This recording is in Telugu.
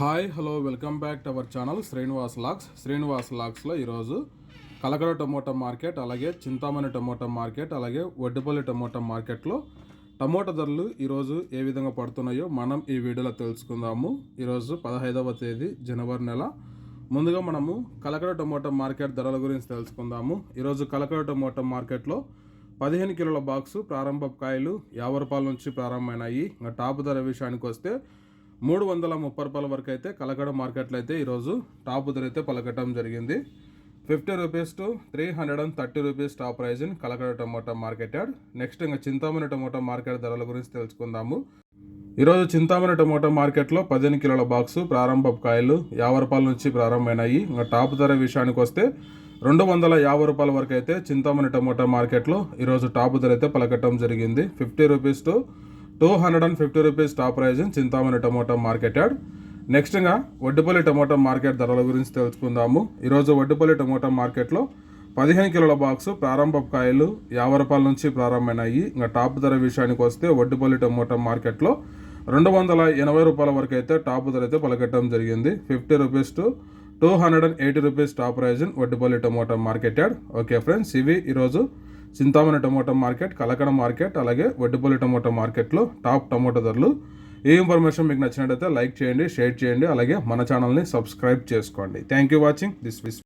Hi hello welcome back to our channel Srinivas lakhs Srinivas లాక్స్లో ఈరోజు కలకడ టమోటా మార్కెట్ అలాగే చింతామణి టమోటా మార్కెట్ అలాగే వడ్డిపల్లి టమోటా మార్కెట్లో టమోటా ధరలు ఈరోజు ఏ విధంగా పడుతున్నాయో మనం ఈ వీడియోలో తెలుసుకుందాము. ఈరోజు పదహైదవ తేదీ జనవరి నెల. ముందుగా మనము కలకడ టమోటా మార్కెట్ ధరల గురించి తెలుసుకుందాము. ఈరోజు కలకడ టమోటా మార్కెట్లో పదిహేను కిలోల బాక్సు ప్రారంభ కాయలు యాభై రూపాయల నుంచి ప్రారంభమైనాయి. ఇంకా టాప్ ధర విషయానికి వస్తే మూడు వందల ముప్పై రూపాయల వరకు అయితే కలకడ మార్కెట్లో అయితే ఈరోజు టాప్ ధర అయితే పలకటం జరిగింది. Fifty rupees to three hundred and thirty rupees top price in Kalakada tomato market yard next ఇంకా చింతామణి టమోటా మార్కెట్ ధరల గురించి తెలుసుకుందాము. ఈరోజు చింతామణి టమోటా మార్కెట్లో పదిహేను కిలోల బాక్సు ప్రారంభ కాయలు యాభై రూపాయల నుంచి ప్రారంభమైనాయి. ఇంకా టాప్ ధర విషయానికి వస్తే రెండు వందల యాభై రూపాయల వరకు అయితే చింతామణి టమోటా మార్కెట్లో ఈరోజు టాప్ ధర అయితే పలకటం జరిగింది. Fifty rupees to two hundred and fifty rupees top price in Chintamani tomato market yard. నెక్స్ట్గా Vaddupalli tomato market ధరల గురించి తెలుసుకుందాము. ఈరోజు వడ్డుపల్లి టమోటా మార్కెట్లో పదిహేను కిలోల బాక్సు ప్రారంభ కాయలు యాభై రూపాయల నుంచి ప్రారంభమైనాయి. ఇంకా టాప్ ధర విషయానికి వస్తే వడ్డుపల్లి టమోటా మార్కెట్లో రెండు వందల ఎనభై రూపాయల వరకు అయితే టాప్ ధర అయితే పలకట్టడం జరిగింది. Fifty rupees to two hundred and eighty rupees top price in Vaddipalli tomato market yard. Okay friends ఇవి ఈరోజు Chintamani tomato market Kalakada market అలాగే వడ్డిపల్లి టమోటా మార్కెట్లో టాప్ టమోటా ధరలు. ఈ ఇన్ఫర్మేషన్ మీకు నచ్చినట్టయితే లైక్ చేయండి షేర్ చేయండి అలాగే మన ఛానల్ని సబ్స్క్రైబ్ చేసుకోండి. థ్యాంక్ యూ వాచింగ్ దిస్ విస్